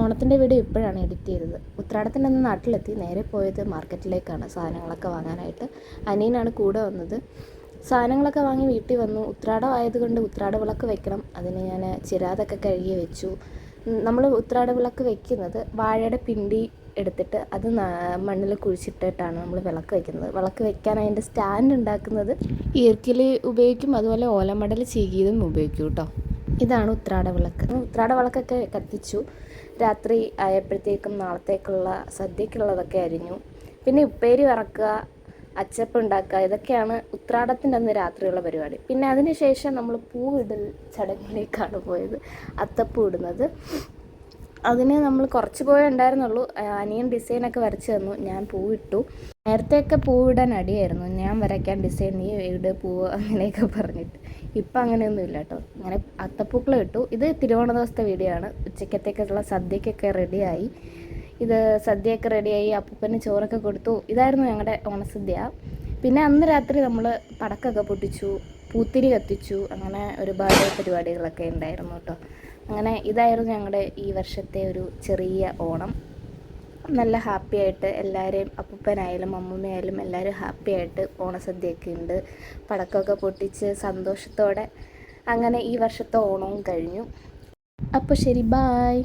ഓണത്തിന്റെ വീഡിയോ ഇപ്പോഴാണ് എഡിറ്റ് ചെയ്തത്. ഉത്രാടത്തിന്റെ അന്ന് നാട്ടിലെത്തി. നേരെ പോയത് മാർക്കറ്റിലേക്കാണ് സാധനങ്ങളൊക്കെ വാങ്ങാനായിട്ട്. അനിയനാണ് കൂടെ വന്നത്. സാധനങ്ങളൊക്കെ വാങ്ങി വീട്ടിൽ വന്നു. ഉത്രാടം ആയതുകൊണ്ട് ഉത്രാട വിളക്ക് വെക്കണം. അതിന് ഞാൻ ചിരാതൊക്കെ കഴുകി വെച്ചു. നമ്മൾ ഉത്രാട വിളക്ക് വെക്കുന്നത് വാഴയുടെ പിണ്ടി എടുത്തിട്ട് അത് മണ്ണിൽ കുഴിച്ചിട്ടിട്ടാണ് നമ്മൾ വിളക്ക് വെക്കുന്നത്. വിളക്ക് വെക്കാൻ അതിന്റെ സ്റ്റാൻഡ് ഉണ്ടാക്കുന്നത് ഈർക്കിൽ ഉപയോഗിക്കും. അതുപോലെ ഓലമടൽ ചീകിയതും ഉപയോഗിക്കും കേട്ടോ. ഇതാണ് ഉത്രാട വിളക്ക്. ഉത്രാട വിളക്കൊക്കെ കത്തിച്ചു. രാത്രി ആയപ്പോഴത്തേക്കും നാളത്തേക്കുള്ള സദ്യക്കുള്ളതൊക്കെ അരിഞ്ഞു. പിന്നെ ഉപ്പേരി വറക്കുക അച്ചപ്പ് ഉണ്ടാക്കുക ഇതൊക്കെയാണ് ഉത്രാടത്തിന്റെ അന്ന് രാത്രിയുള്ള പരിപാടി. പിന്നെ അതിനുശേഷം നമ്മൾ പൂവിടൽ ചടങ്ങിലേക്കാണ് പോയത്. അത്തപ്പൂ ഇടുന്നത്. അതിന് നമ്മൾ കുറച്ച് പോയേ ഉണ്ടായിരുന്നുള്ളൂ. അനിയൻ ഡിസൈനൊക്കെ വരച്ച് തന്നു. ഞാൻ പൂവിട്ടു. നേരത്തെയൊക്കെ പൂവിടാൻ അടിയായിരുന്നു. ഞാൻ വരയ്ക്കാൻ ഡിസൈൻ നീ ഇട് പൂവ് അങ്ങനെയൊക്കെ പറഞ്ഞിട്ട്. ഇപ്പം അങ്ങനെയൊന്നും ഇല്ല കേട്ടോ. അങ്ങനെ അത്തപ്പൂക്കളം ഇട്ടു. ഇത് തിരുവോണ ദിവസത്തെ വീഡിയോ ആണ്. ഉച്ചക്കത്തേക്കുള്ള സദ്യക്കൊക്കെ റെഡിയായി ഇത് സദ്യയൊക്കെ റെഡിയായി അപ്പൂപ്പന് ചോറൊക്കെ കൊടുത്തു. ഇതായിരുന്നു ഞങ്ങളുടെ ഓണസദ്യ. പിന്നെ അന്ന് രാത്രി നമ്മൾ പടക്കമൊക്കെ പൊട്ടിച്ചു. പൂത്തിരി കത്തിച്ചു. അങ്ങനെ ഒരുപാട് പരിപാടികളൊക്കെ ഉണ്ടായിരുന്നു കേട്ടോ. അങ്ങനെ ഇതായിരുന്നു ഞങ്ങളുടെ ഈ വർഷത്തെ ഒരു ചെറിയ ഓണം. നല്ല ഹാപ്പി ആയിട്ട് എല്ലാവരെയും അപ്പൂപ്പനായാലും അമ്മൂമ്മയായാലും എല്ലാവരും ഹാപ്പി ആയിട്ട് ഓണസദ്യയൊക്കെ ഉണ്ട്. പടക്കമൊക്കെ പൊട്ടിച്ച് സന്തോഷത്തോടെ അങ്ങനെ ഈ വർഷത്തെ ഓണവും കഴിഞ്ഞു. അപ്പോൾ ശരി ബായ്